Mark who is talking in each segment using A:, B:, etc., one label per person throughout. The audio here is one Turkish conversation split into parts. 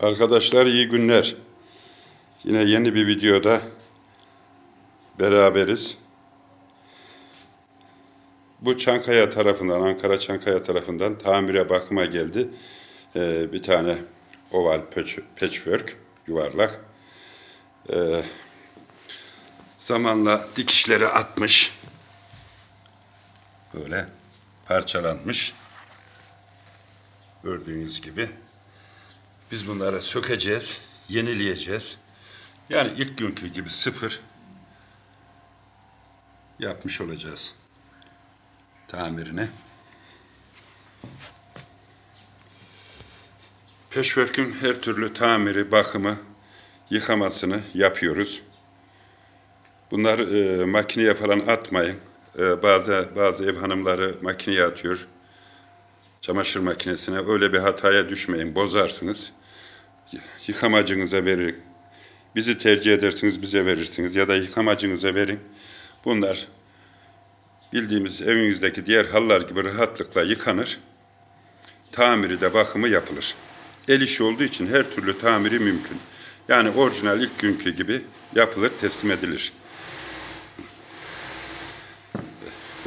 A: Arkadaşlar iyi günler. Yine yeni bir videoda beraberiz. Bu Çankaya tarafından, Ankara Çankaya tarafından tamire bakıma geldi. Ee, bir tane oval patch- patchwork, yuvarlak. Ee, zamanla dikişleri atmış. Böyle parçalanmış. Gördüğünüz gibi. Biz bunları sökeceğiz, yenileyeceğiz. Yani ilk günkü gibi sıfır yapmış olacağız tamirini. Peşverk'ün her türlü tamiri, bakımı, yıkamasını yapıyoruz. Bunları e, makineye falan atmayın. E, bazı bazı ev hanımları makineye atıyor. Çamaşır makinesine öyle bir hataya düşmeyin, bozarsınız. Yıkamacınıza verin. Bizi tercih edersiniz, bize verirsiniz ya da yıkamacınıza verin. Bunlar bildiğimiz evinizdeki diğer hallar gibi rahatlıkla yıkanır. Tamiri de bakımı yapılır. El işi olduğu için her türlü tamiri mümkün. Yani orijinal ilk günkü gibi yapılır, teslim edilir.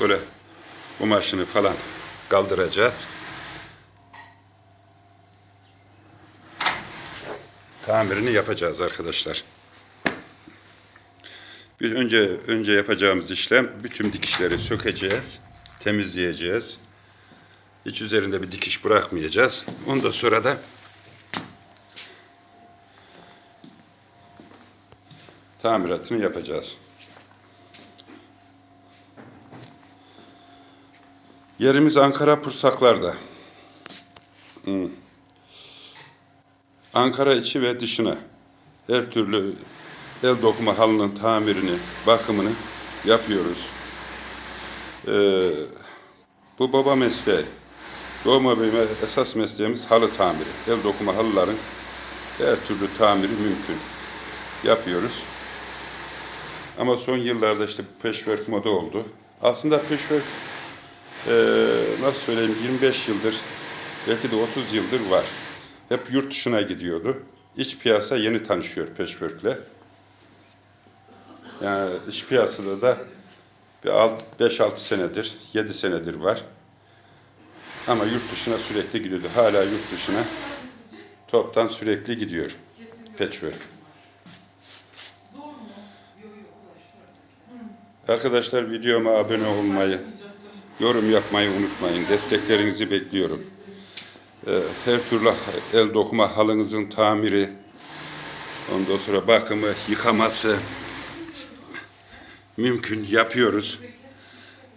A: Böyle kumaşını falan kaldıracağız. Tamirini yapacağız arkadaşlar. Bir önce önce yapacağımız işlem bütün dikişleri sökeceğiz, temizleyeceğiz. Hiç üzerinde bir dikiş bırakmayacağız. Ondan sonra da tamiratını yapacağız. Yerimiz Ankara Pursaklar'da. Hmm. Ankara içi ve dışına her türlü el dokuma halının tamirini, bakımını yapıyoruz. Ee, bu baba mesleği. Doğma büyüme esas mesleğimiz halı tamiri. El dokuma halıların her türlü tamiri mümkün. Yapıyoruz. Ama son yıllarda işte peşverk moda oldu. Aslında peşverk eee, nasıl söyleyeyim 25 yıldır belki de 30 yıldır var. Hep yurt dışına gidiyordu. İç piyasa yeni tanışıyor peşverkle. Yani iç piyasada da bir 5-6 senedir, 7 senedir var. Ama yurt dışına sürekli gidiyordu. Hala yurt dışına toptan sürekli gidiyor patchwork. Arkadaşlar videoma abone olmayı, yorum yapmayı unutmayın. Desteklerinizi bekliyorum. Ee, Her türlü el dokuma halınızın tamiri, ondan sonra bakımı, yıkaması mümkün yapıyoruz.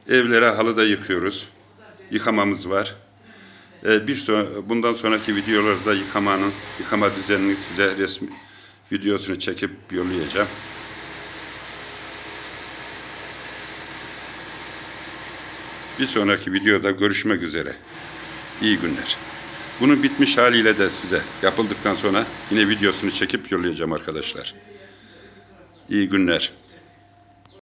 A: Evlere halı da yıkıyoruz. Yıkamamız var. Ee, Bir sonra, bundan sonraki videolarda yıkamanın, yıkama düzenini size resmi videosunu çekip yollayacağım. Bir sonraki videoda görüşmek üzere. İyi günler. Bunun bitmiş haliyle de size yapıldıktan sonra yine videosunu çekip yollayacağım arkadaşlar. İyi günler.